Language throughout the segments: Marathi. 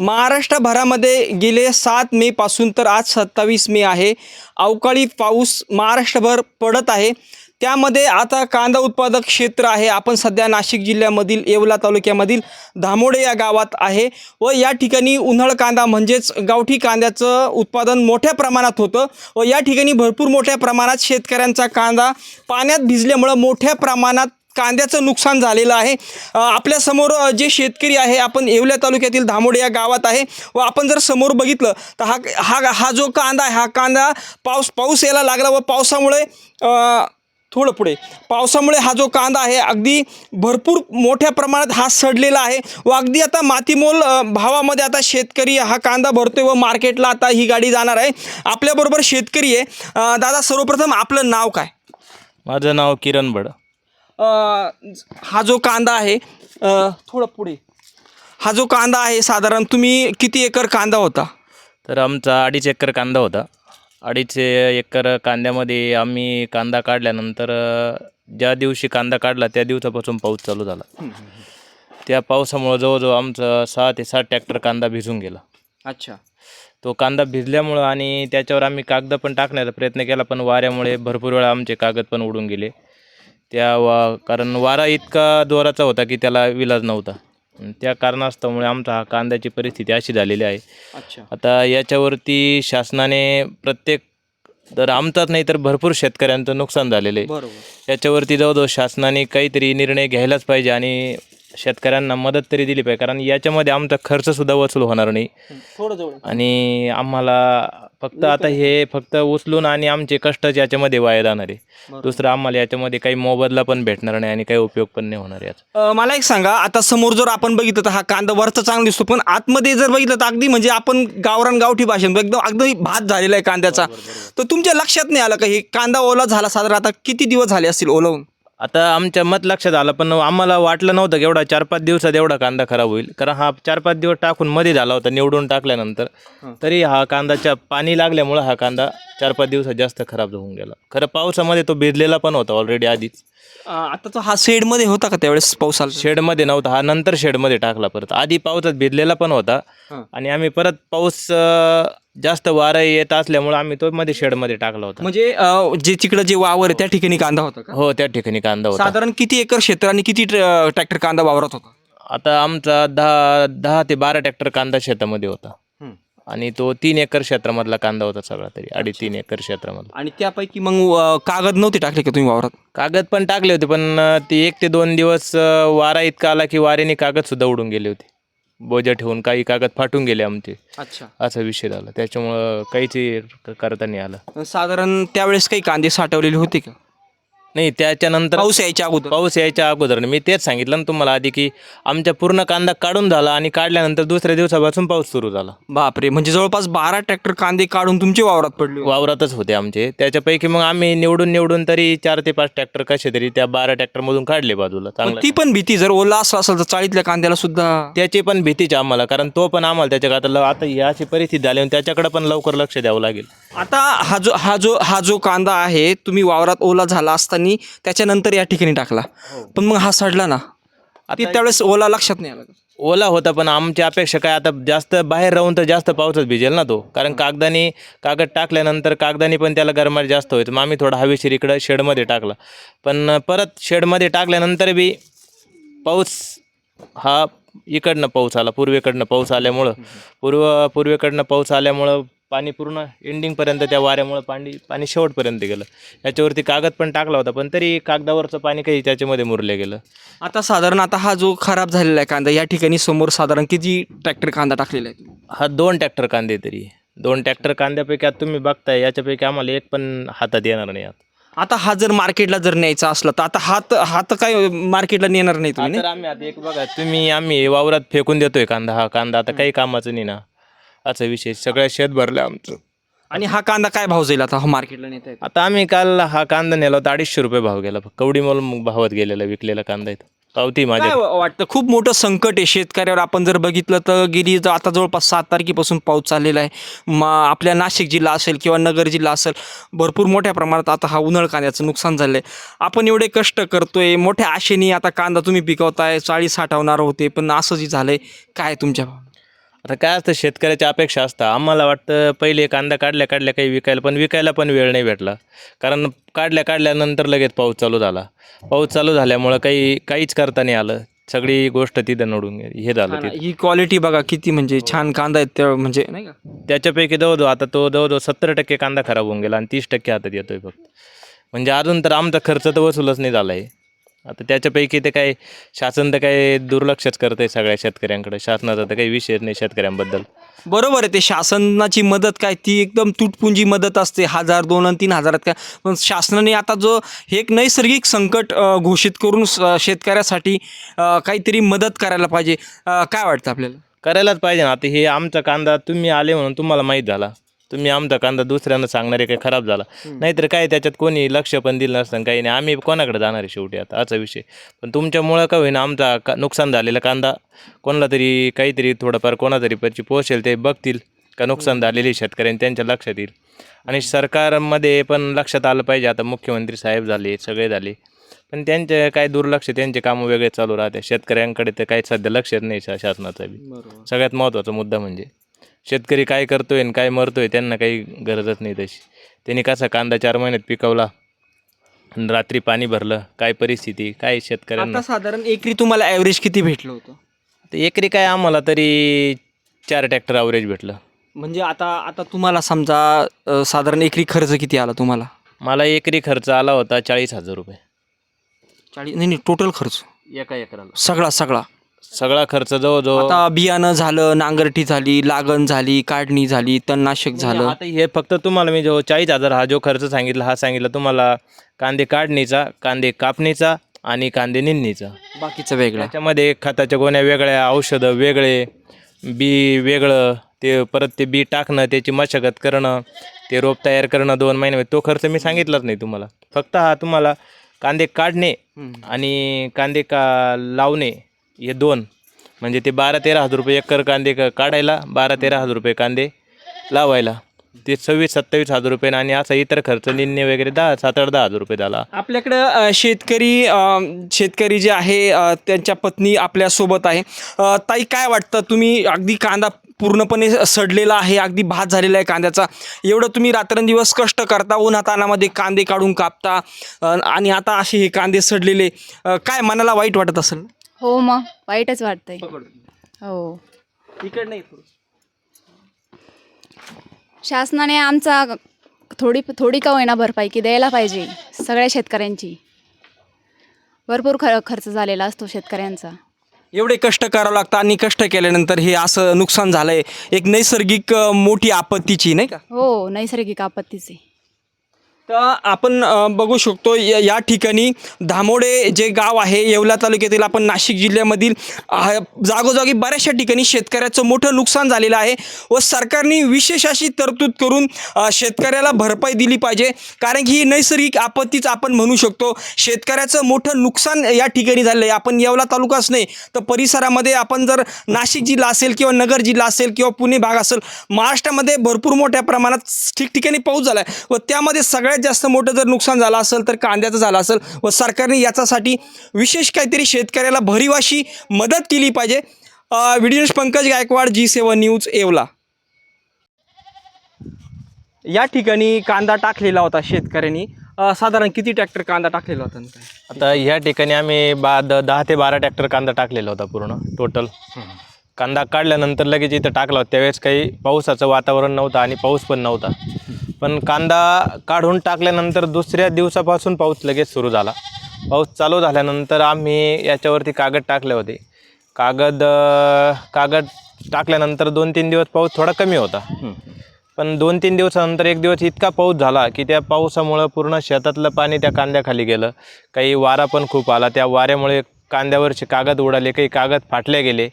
महाराष्ट्रभरामध्ये गेले सात मेपासून तर आज सत्तावीस मे आहे. अवकाळी पाऊस महाराष्ट्रभर पडत आहे. त्यामध्ये आता कांदा उत्पादक क्षेत्र आहे. आपण सध्या नाशिक जिल्ह्यामधील येवला तालुक्यामधील धामोडे या गावात आहे व या ठिकाणी उन्हाळ कांदा म्हणजेच गावठी कांद्याचं उत्पादन मोठ्या प्रमाणात होतं व या ठिकाणी भरपूर मोठ्या प्रमाणात शेतकऱ्यांचा कांदा पाण्यात भिजल्यामुळं मोठ्या प्रमाणात कांद्याचं नुकसान झालेलं आहे. आपल्यासमोर जे शेतकरी आहे आपण येवल्या तालुक्यातील धामोडे या गावात आहे. व आपण जर समोर बघितलं तर हा हा हा जो कांदा आहे हा कांदा पाऊस पाऊस यायला लागला व पावसामुळे थोडं पुढे पावसामुळे हा जो कांदा आहे अगदी भरपूर मोठ्या प्रमाणात हा सडलेला आहे. व अगदी आता मातीमोल भावामध्ये आता शेतकरी हा कांदा भरतोय व मार्केटला आता ही गाडी जाणार आहे. आपल्याबरोबर शेतकरी आहे. दादा सर्वप्रथम आपलं नाव काय? माझं नाव किरण बड. हा जो कांदा आहे थोडं पुढे. हा जो कांदा आहे साधारण तुम्ही किती एकर कांदा होता? तर आमचा अडीच एकर कांदा होता. अडीच एकर कांद्यामध्ये आम्ही कांदा काढल्यानंतर ज्या दिवशी कांदा काढला त्या दिवसापासून पाऊस चालू झाला. त्या पावसामुळं जवळजवळ आमचं सहा ते सात ट्रॅक्टर कांदा भिजून गेला. अच्छा. तो कांदा भिजल्यामुळं आणि त्याच्यावर आम्ही कागद पण टाकण्याचा प्रयत्न केला पण वाऱ्यामुळे भरपूर वेळा आमचे कागद पण उडून गेले. त्या वा कारण वारा इतका जोराचा होता की त्याला विलाज नव्हता. त्या कारणास्तमुळे आमचा हा कांद्याची परिस्थिती अशी झालेली आहे. अच्छा. आता याच्यावरती शासनाने प्रत्येक तर आमचाच नाही तर भरपूर शेतकऱ्यांचं नुकसान झालेलं आहे. बरोबर. याच्यावरती जवळजवळ शासनाने काहीतरी निर्णय घ्यायलाच पाहिजे आणि शेतकऱ्यांना मदत तरी दिली पाहिजे. कारण याच्यामध्ये आमचा खर्चसुद्धा वसूल होणार नाही. थोडं जवळ. आणि आम्हाला फक्त आता हे फक्त उचलून आणि आमचे कष्टच याच्यामध्ये वाया जाणार. आहे. दुसरं आम्हाला याच्यामध्ये काही मोबदला पण भेटणार नाही आणि काही उपयोग पण नाही होणार याचा. अ, मला एक सांगा आता समोर जर आपण बघितलं तर हा कांदा वरचा चांगला दिसतो पण आतमध्ये जर बघितलं तर अगदी म्हणजे आपण गावरान गावठी भाषेत एकदम अगदी भात झालेला आहे कांद्याचा. तर तुमच्या लक्षात नाही आलं का हे कांदा ओला झाला साधारण आता किती दिवस झाले असतील ओलावून? आता आमच्या मत लक्षात आलं पण आम्हाला वाटलं नव्हतं की एवढा चार पाच दिवसात एवढा कांदा खराब होईल. कारण हा चार पाच दिवस टाकून मध्ये झाला होता निवडून टाकल्यानंतर. तरी हा कांदाच्या पाणी लागल्यामुळं हा कांदा चार पाच दिवसात जास्त खराब होऊन गेला. खरं पावसामध्ये तो भिजलेला पण होता ऑलरेडी आधीच. आता तो हा शेडमध्ये होता का त्यावेळेस पाऊस आला शेडमध्ये नव्हता हा नंतर शेडमध्ये टाकला परत. आधी पावसात भिजलेला पण होता. आणि आम्ही परत पाऊस जास्त वारं येत असल्यामुळं आम्ही तो मध्ये शेडमध्ये टाकला होता. म्हणजे अ, जे तिकडं जे वावर आहे त्या ठिकाणी कांदा होता का? हो त्या ठिकाणी कांदा होता. साधारण किती एकर क्षेत्र आणि किती ट्र- ट्रॅक्टर कांदा वावरत होता? आता आमचा दहा दहा ते बारा ट्रॅक्टर कांदा शेतामध्ये होता. आणि तो तीन एकर क्षेत्रामधला कांदा होता सगळा तरी अडीच तीन एकर क्षेत्रामधला. आणि त्यापैकी मग अ, कागद नव्हते टाकले का तुम्ही वावरात? कागद पण टाकले होते पण अं, ते एक ते दोन दिवस अं, वारा इतका आला की वाऱ्याने कागद सुद्धा उडून गेले होते. बोजा ठेवून काही कागद फाटून गेले आमचे. अच्छा. असा विषय झाला. त्याच्यामुळं काहीच हे करता नाही आलं. साधारण त्यावेळेस काही कांदे साठवलेले होते का? नाही त्याच्यानंतर पाऊस यायच्या अगोदर. पाऊस यायच्या अगोदर. मी तेच सांगितलं ना तुम्हाला आधी की आमच्या पूर्ण कांदा काढून झाला आणि काढल्यानंतर दुसऱ्या दिवसापासून पाऊस सुरू झाला. बापरे म्हणजे जवळपास बारा ट्रॅक्टर कांदे काढून तुमचे वावरात पडले. वावरातच होते आमचे. त्याच्यापैकी मग आम्ही निवडून निवडून तरी चार ते पाच ट्रॅक्टर कसे तरी त्या बारा ट्रॅक्टरमधून काढले बाजूला चांगलं. ती पण भीती जर ओला असला असेल तर चाळीतल्या कांद्याला सुद्धा. त्याची पण भीतीच आम्हाला कारण तो पण आम्हाला त्याच्या आता आता ही अशी परिस्थिती झाली आणि त्याच्याकडे पण लवकर लक्ष द्यावं लागेल. आता हा जो हा जो हा जो कांदा आहे तुम्ही वावरात ओला झाला असताना त्याच्यानंतर या ठिकाणी टाकला. पण मग हा सडला ना. ती त्यावेळेस ओला लक्षात नाही आला? ओला होता पण आमची अपेक्षा काय आता जास्त बाहेर राहून तर जास्त पावसात भिजेल ना तो. कारण कागदाने कागद टाकल्यानंतर कागदाने पण त्याला गरमाट जास्त होईल मग आम्ही थोडा हवेशीर इकडं शेडमध्ये टाकला. पण परत शेडमध्ये टाकल्यानंतर बी पाऊस हा इकडनं पाऊस आला पूर्वेकडनं पाऊस आल्यामुळं. पूर्व पूर्वेकडनं पाऊस आल्यामुळं पाणी पूर्ण एंडिंगपर्यंत त्या वाऱ्यामुळं पाणी पाणी शेवटपर्यंत गेलं. याच्यावरती कागद पण टाकला होता पण तरी कागदावरचं पाणी काही त्याच्यामध्ये मुरले गेलं. आता साधारण आता हा जो खराब झालेला आहे कांदा या ठिकाणी समोर साधारण किती ट्रॅक्टर कांदा टाकलेला आहे? हा दोन ट्रॅक्टर कांदे तरी. दोन ट्रॅक्टर कांद्यापैकी आता तुम्ही बघताय याच्यापैकी आम्हाला एक पण हातात येणार नाही आता. आता हा जर मार्केटला जर न्यायचा असला तर आता हात हात काय मार्केटला नेणार नाही तुम्ही तर आम्ही आता एक बघा तुम्ही आम्ही वावरात फेकून देतोय कांदा हा कांदा आता काही कामाचं नाही ना. असा विषय सगळ्या शेत भरलं आमचं. आणि हा कांदा काय भाव जाईल आता? हा मार्केटला नेता येतो. आता आम्ही काल हा कांदा नेला होता अडीचशे रुपये भाव गेला. कवडी मोल भावात गेलेला विकलेला कांदा इथं. पावती माझ्या वाटतं? खूप मोठं संकट आहे शेतकऱ्यावर. आपण जर बघितलं तर गेली ज- आता जवळपास सात तारखेपासून पाऊस चाललेला आहे. मा आपल्या नाशिक जिल्हा असेल किंवा नगर जिल्हा असेल भरपूर मोठ्या प्रमाणात आता हा उन्हाळ कांद्याचं नुकसान झालं आहे आपण एवढे कष्ट करतोय. मोठ्या आशेने आता कांदा तुम्ही पिकवताय चाळीस साठवणार होते पण असं जे झालंय काय तुमच्या आता काय असतं शेतकऱ्याच्या अपेक्षा असतं. आम्हाला वाटतं पहिले कांदा काढल्या काढल्या काही विकायला पण विकायला पण वेळ नाही भेटला. कारण काढल्या काढल्यानंतर लगेच पाऊस चालू झाला. पाऊस चालू झाल्यामुळं काही काहीच करता नाही आलं. सगळी गोष्ट तिथं नडून हे झालं तिथं. ही क्वालिटी बघा किती म्हणजे छान कांदा आहेत त्या म्हणजे नाही का? त्याच्यापैकी जवळजवळ आता तो जवळजवळ सत्तर टक्के कांदा खराब होऊन गेला आणि तीस टक्के हातात येतोय फक्त. म्हणजे अजून तर आमचा खर्च तर वसूलच नाही झाला आहे आता त्याच्यापैकी ते काय शासन तर काय दुर्लक्षच करत आहे सगळ्या शेतकऱ्यांकडे. शासनाचा तर काही विषय नाही शेतकऱ्यांबद्दल. बरोबर आहे ते शासनाची मदत काय ती एकदम तुटपुंजी मदत असते हजार दोन आणि तीन हजारात काय. पण शासनाने आता जो हे एक नैसर्गिक संकट अ, घोषित करून स- शेतकऱ्यासाठी अ, काहीतरी मदत करायला पाहिजे. अ, काय वाटतं आपल्याला? करायलाच पाहिजे ना. आता हे आमचा कांदा तुम्ही आले म्हणून तुम्हाला माहीत झाला. तुम्ही आमचा कांदा दुसऱ्यांना सांगणारे काही खराब झाला. नाहीतर काय त्याच्यात कोणी लक्ष पण दिलं नसतं काही नाही. आम्ही कोणाकडे जाणार आहे शेवटी आता? असा विषय. पण तुमच्यामुळं का होईना आमचा का नुकसान झालेला कांदा? कोणाला तरी काहीतरी थोडंफार कोणातरी पची पोचेल ते बघतील का नुकसान झालेली शेतकऱ्यांनी त्यांच्या लक्षात येईल. आणि सरकारमध्ये पण लक्षात आलं पाहिजे. आता मुख्यमंत्री साहेब झाले सगळे झाले. पण त्यांचे काय दुर्लक्ष त्यांचे कामं वेगळे चालू राहते. शेतकऱ्यांकडे तर काही सध्या लक्षच नाही शासनाचं बी. सगळ्यात महत्त्वाचा मुद्दा म्हणजे. शेतकरी काय करतोय आणि काय मरतोय त्यांना काही गरजच नाही तशी. त्यांनी कसा कांदा चार महिन्यात पिकवला आणि रात्री पाणी भरलं काय परिस्थिती काय शेतकऱ्यांना? आता साधारण एकरी तुम्हाला ॲव्हरेज किती भेटलं होतं? तर एकरी काय आम्हाला तरी चार ट्रॅक्टर अवरेज भेटलं. म्हणजे आता आता तुम्हाला समजा अ, साधारण एकरी खर्च किती आला तुम्हाला? मला एकरी खर्च आला होता चाळीस हजार रुपये. चाळीस नाही नाही टोटल खर्च. एका एकराला. सगळा सगळा. सगळा खर्च जवळजवळ आता बियाणं झालं नांगरटी झाली लागण झाली काढणी झाली तणनाशक झालं. आता हे फक्त तुम्हाला मी जो चाळीस हजार हा जो खर्च सांगितला हा सांगितला तुम्हाला कांदे काढणीचा कांदे कापणीचा आणि कांदे निंदणीचा. बाकीचं वेगळं. त्याच्यामध्ये खताच्या गोण्या वेगळ्या औषधं वेगळे बी वेगळं ते परत ते बी टाकणं त्याची मशागत करणं ते रोप तयार करणं दोन महिने तो खर्च मी सांगितलाच नाही तुम्हाला. फक्त हा तुम्हाला कांदे काढणे आणि कांदे का लावणे हे दोन. म्हणजे ते बारा तेरा हजार रुपये एकर कांदे क- काढायला बारा तेरा हजार रुपये कांदे लावायला. ते सव्वीस सत्तावीस हजार रुपये आणि असा इतर खर्च निन्ने वगैरे दहा सात आठ दहा हजार रुपये झाला. आपल्याकडं अ, शेतकरी अ, शेतकरी जे आहे अ, त्यांच्या पत्नी आपल्यासोबत आहे. अ, ताई काय वाटतं? तुम्ही अगदी कांदा पूर्णपणे सडलेला आहे अगदी भात झालेला आहे कांद्याचा. एवढं तुम्ही रात्रंदिवस कष्ट करता उन्हातानामध्ये कांदे काढून कापता अ, आणि आता असे हे कांदे सडलेले. अ, काय मनाला वाईट वाटत असेल? हो मग. वाईटच वाटतंय. हो. इकडे नाही शासनाने आमचा थोडी थोडी का होईना भरपाई की द्यायला पाहिजे सगळ्या शेतकऱ्यांची. भरपूर ख खर्च झालेला असतो शेतकऱ्यांचा. एवढे कष्ट करावं लागतं आणि कष्ट केल्यानंतर हे असं नुकसान झालंय. एक नैसर्गिक अ, मोठी आपत्तीची नाही का? हो नैसर्गिक आपत्तीचे. तर आपण बघू शकतो या या ठिकाणी धामोडे जे गाव आहे येवला तालुक्यातील आपण नाशिक जिल्ह्यामधील जागोजागी बऱ्याचशा ठिकाणी शेतकऱ्याचं मोठं नुकसान झालेलं आहे व सरकारने विशेष अशी तरतूद करून शेतकऱ्याला भरपाई दिली पाहिजे. कारण की ही नैसर्गिक आपत्तीच आपण म्हणू शकतो. शेतकऱ्याचं मोठं नुकसान या ठिकाणी झालेलं आहे. आपण येवला तालुकाच नाही तर परिसरामध्ये आपण जर नाशिक जिल्हा असेल किंवा नगर जिल्हा असेल किंवा पुणे भाग असेल महाराष्ट्रामध्ये भरपूर मोठ्या प्रमाणात ठिकठिकाणी पाऊस झाला आहे व त्यामध्ये सगळ्यात जास्त मोठं जर नुकसान झालं असेल तर कांद्याचं झालं असेल व सरकारने याच्यासाठी विशेष काहीतरी शेतकऱ्याला भरीव अशी मदत केली पाहिजे. Video Pankaj Gaikwad G seven news Yeola. या ठिकाणी कांदा टाकलेला होता शेतकऱ्यांनी. साधारण किती ट्रॅक्टर कांदा टाकलेला होता? आता ह्या ठिकाणी आम्ही बा द दहा ते बारा ट्रॅक्टर कांदा टाकलेला होता पूर्ण टोटल कांदा काढल्यानंतर लगेच इथं टाकला होता. त्यावेळेस काही पावसाचं वातावरण नव्हतं आणि पाऊस पण नव्हता. पण कांदा काढून टाकल्यानंतर दुसऱ्या दिवसापासून पाऊस लगेच सुरू झाला. पाऊस चालू झाल्यानंतर आम्ही याच्यावरती कागद टाकले होते. कागद कागद टाकल्यानंतर दोन तीन दिवस पाऊस थोडा कमी होता. पण दोन तीन दिवसानंतर एक दिवस इतका पाऊस झाला की त्या पावसामुळं पूर्ण शेतातलं पाणी त्या कांद्याखाली गेलं. काही वारा पण खूप आला. त्या वाऱ्यामुळे कांद्यावरचे कागद उडाले काही कागद फाटले गेले.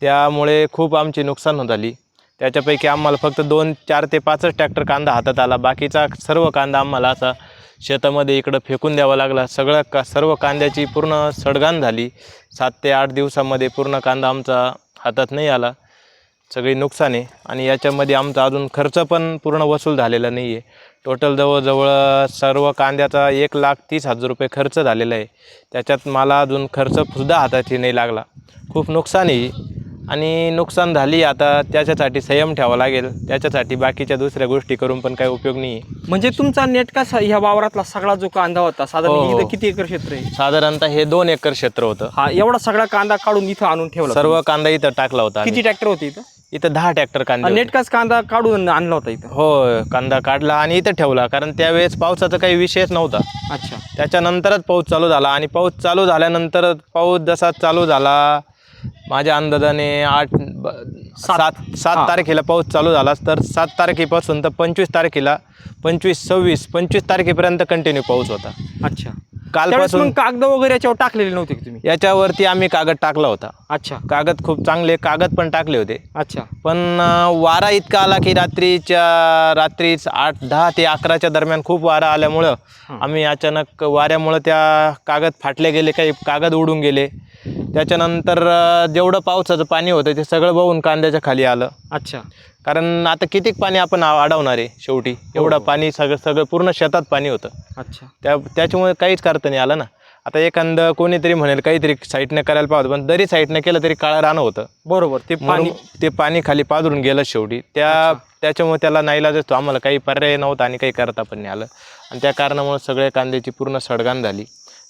त्यामुळे खूप आमची नुकसान होत झाली. त्याच्यापैकी आम्हाला फक्त दोन चार ते पाचच ट्रॅक्टर कांदा हातात आला. बाकीचा सर्व कांदा आम्हाला असा शेतामध्ये इकडं फेकून द्यावा लागला. सगळं का सर्व कांद्याची पूर्ण सडगाण झाली. सात ते आठ दिवसामध्ये पूर्ण कांदा आमचा हातात नाही आला. सगळी नुकसान आहे. आणि याच्यामध्ये आमचा अजून खर्च पण पूर्ण वसूल झालेला नाही आहे टोटल जवळजवळ सर्व कांद्याचा एक लाख तीस हजार रुपये खर्च झालेला आहे. त्याच्यात मला अजून खर्चसुद्धा हाताची नाही लागला. खूप नुकसान आहे. आणि नुकसान झाली आता त्याच्यासाठी संयम ठेवावा लागेल. त्याच्यासाठी बाकीच्या दुसऱ्या गोष्टी करून पण काही उपयोग नाही. म्हणजे तुमचा नेटका सा- ह्या वावरातला सगळा जो कांदा होता साधारण हो. इथं किती एकर क्षेत्र आहे? साधारणतः हे दोन एकर क्षेत्र होतं. हा एवढा सगळा कांदा काढून इथं आणून ठेवला सर्व कांदा इथं टाकला होता किती. ट्रॅक्टर होते इथं? इथं दहा ट्रॅक्टर कांदे. नेटकाच कांदा काढून आणला होता इथं? हो कांदा काढला आणि इथं ठेवला कारण त्यावेळेस पावसाचा काही विषयच नव्हता. अच्छा. त्याच्यानंतरच पाऊस चालू झाला आणि पाऊस चालू झाल्यानंतर पाऊस जसा चालू झाला माझ्या अंदाजाने आठ ब- सात. सात. तारखेला पाऊस चालू झाला तर सात तारखेपासून तर पंचवीस तारखेला पंचवीस सव्वीस पंचवीस तारखेपर्यंत कंटिन्यू पाऊस होता. अच्छा. त्यावेळेस कालपासून मग कागद वगैरे याच्यावर टाकलेले नव्हते का तुम्ही? याच्यावरती आम्ही कागद टाकला होता. अच्छा. कागद खूप चांगले कागद पण टाकले होते. अच्छा. पण अं, वारा इतका आला की रात्रीच्या रात्री आठ दहा ते अकराच्या दरम्यान खूप वारा आल्यामुळं आम्ही अचानक वाऱ्यामुळं त्या कागद फाटले गेले काही कागद उडून गेले. त्याच्यानंतर जेवढं पावसाचं पाणी होतं ते सगळं वाहून कांद्याच्या खाली आलं. अच्छा. कारण आता कितीक पाणी आपण आ- अडवणार आहे शेवटी? एवढं पाणी सगळं सगळं पूर्ण शेतात पाणी होतं. अच्छा. त्या त्याच्यामुळे काहीच करता नाही आलं ना. आता एखादं कोणीतरी म्हणेल काहीतरी साईटने करायला पाहतं पण जरी साईटने केलं तरी काळं रानं होतं. बरोबर ते म्हणून पाणी. ते पाणी खाली पाजरून गेलं शेवटी. त्या त्याच्यामुळे त्याला नाईलाज असतो आम्हाला काही पर्याय नव्हता आणि काही करता पण नाही आलं. आणि त्या कारणामुळे सगळ्या कांद्याची पूर्ण सडगाण झाली.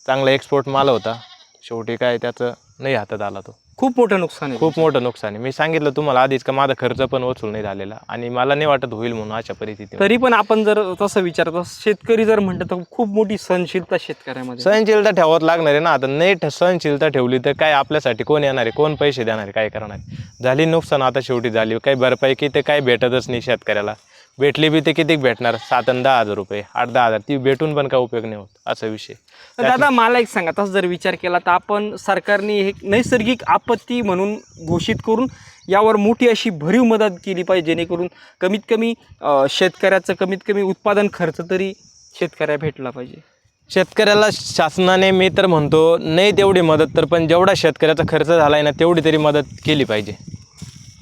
चांगला एक्सपोर्ट माल होता. शेवटी काय त्याचं नाही हातात आला तो. खूप मोठं नुकसान आहे खूप मोठं नुकसान आहे. मी सांगितलं तुम्हाला आधीच का माझा खर्च पण वसूल नाही झालेला आणि मला नाही वाटत होईल म्हणून अशा परिस्थितीत तरी पण आपण जर तसं विचारत शेतकरी जर म्हणतो तर खूप मोठी सहनशीलता शेतकऱ्यामध्ये. सहनशीलता ठेवत लागणार आहे ना. आता नाही ठ- सहनशीलता ठेवली तर काय आपल्यासाठी कोण येणार आहे? कोण पैसे देणार आहे? काय करणार आहे? झाली नुकसान आता शेवटी झाली. काही भरपाई की ते काही भेटतच नाही शेतकऱ्याला. भेटली बी ते किती भेटणार? सात आणि दहा हजार रुपये आठ दहा हजार ती भेटून पण काय उपयोग नाही होत असा विषय तर दादा मला एक सांगा तसं जर विचार केला तर आपण सरकारने हे नैसर्गिक आपत्ती म्हणून घोषित करून यावर मोठी अशी भरीव मदत केली पाहिजे जेणेकरून कमीत कमी अं, शेतकऱ्याचं कमीत कमी उत्पादन खर्च तरी शेतकऱ्या भेटला पाहिजे. शेतकऱ्याला शासनाने मी तर म्हणतो नाही तेवढी मदत तर पण जेवढा शेतकऱ्याचा खर्च झाला आहे ना तेवढी तरी मदत केली पाहिजे.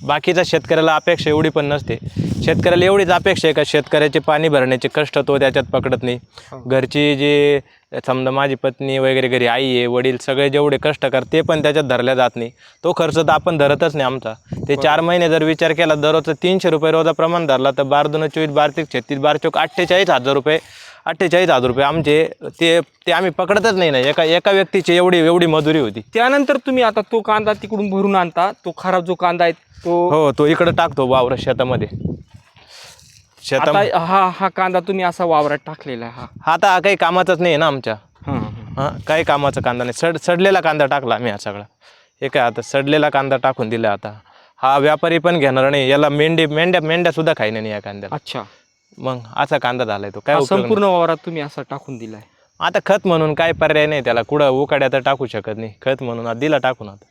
बाकीचा शेतकऱ्याला अपेक्षा एवढी पण नसते. शेतकऱ्याला एवढीच अपेक्षा आहे का शेतकऱ्याचे पाणी भरण्याचे कष्ट तो त्याच्यात पकडत नाही. घरची जे समजा माझी पत्नी वगैरे घरी आई आहे वडील सगळे जेवढे कष्ट करतात ते पण त्याच्यात धरल्या जात नाही. तो खर्च तर आपण धरतच नाही आमचा. ते चार महिने जर विचार केला दररोजचं तीनशे रुपये रोजा प्रमाण धरला तर बार दोन चोवीस बार ते छत्तीस बार चौक अठ्ठेचाळीस हजार रुपये अठ्ठेचाळीस हजार रुपये आमचे ते ते आम्ही पकडतच नाही ना. एका एका व्यक्तीची एवढी एवढी मजुरी होती. त्यानंतर तुम्ही आता तो कांदा तिकडून भरून आणता. तो खराब जो कांदा आहे तो हो तो इकडं टाकतो वावर शेतामध्ये. शेता आता हा हा कांदा तुम्ही असा वावरात टाकलेला आहे हा. आता हा काही कामाचाच नाही ना आमच्या. हां काही कामाचा कांदा नाही. सड सडलेला कांदा टाकला आम्ही हा सगळा. हे काय आता सडलेला कांदा टाकून दिला आता. हा व्यापारी पण घेणार नाही याला मेंढे मेंढ्या मेंढ्या सुद्धा खाईना नाही या कांद्याला. अच्छा. मग असा कांदा झालाय तो. काय हा उपयोग संपूर्ण वावरात तुम्ही असा टाकून दिलाय. नाही. आता खत म्हणून काय पर्याय नाही त्याला. कुठं उकाड्या तर टाकू शकत नाही. खत म्हणून आता दिला टाकून आता.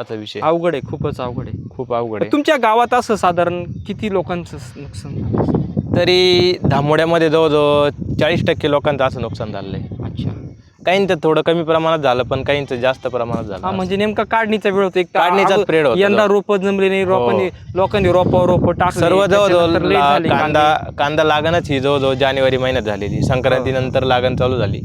असा विषय. अवघड आहे खूपच अवघड आहे. खूप अवघड आहे. तुमच्या गावात असं साधारण किती लोकांचं नुकसान झालं? तरी धामोड्यामध्ये जवळजवळ चाळीस टक्के लोकांचं असं नुकसान झालेलं आहे. अच्छा. काहींचं थोडं कमी प्रमाणात झालं पण काहींचं जास्त प्रमाणात हा झालं म्हणजे नेमका काढणीचा वेळ होतो एक तर काढणीचाच अगो- period होता यंदा तो. रोप जमले नाही रोपांनी लोकांनी रोप रोप टाकले सर्व त्याच्यानंतर जवळजवळ late ला- झाले कांदा कांदा लागणच ही जवळजवळ जानेवारी महिन्यात झालेली. संक्रांतीनंतर लागण चालू झाली.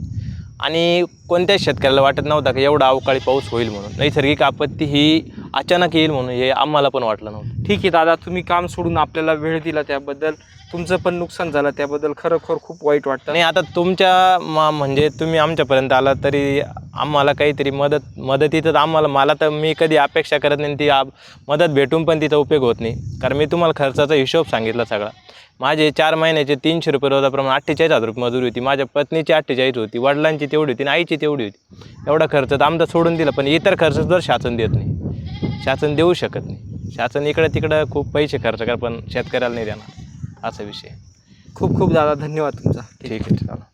आणि कोणत्याच शेतकऱ्याला वाटत नव्हता की एवढा अवकाळी पाऊस होईल म्हणून? नैसर्गिक आपत्ती ही अचानक येईल म्हणून हे आम्हाला पण वाटलं नव्हतं. ठीक आहे दादा तुम्ही काम सोडून आपल्याला वेळ दिला त्याबद्दल. तुमचं पण नुकसान झालं त्याबद्दल खरोखर खूप वाईट वाटतं. आणि आता तुमच्या मा म्हणजे तुम्ही आमच्यापर्यंत आला तरी आम्हाला काहीतरी मदत मदतीचं आम्हाला मला तर मी कधी अपेक्षा करत नाही ती आ- मदत भेटून पण तिचा उपयोग होत नाही. कारण मी तुम्हाला खर्चाचा हिशोब सांगितला सगळा. माझे चार महिन्याचे तीनशे रुपये रोजाप्रमाणे अठ्ठेचाळीस हजार रुपये मजुरी होती. माझ्या पत्नीची अठ्ठेचाळीस होती वडिलांची तेवढी होती आणि आईची तेवढी होती. एवढा खर्च तर आमचा सोडून दिला पण इतर खर्च तर शासन देत नाही. शासन देऊ शकत नाही. शासन इकडं तिकडं खूप पैसे खर्च कर पण शेतकऱ्याला नाही देणार. असा विषय खूप खूप दादा धन्यवाद तुमचा. ठीक आहे चला.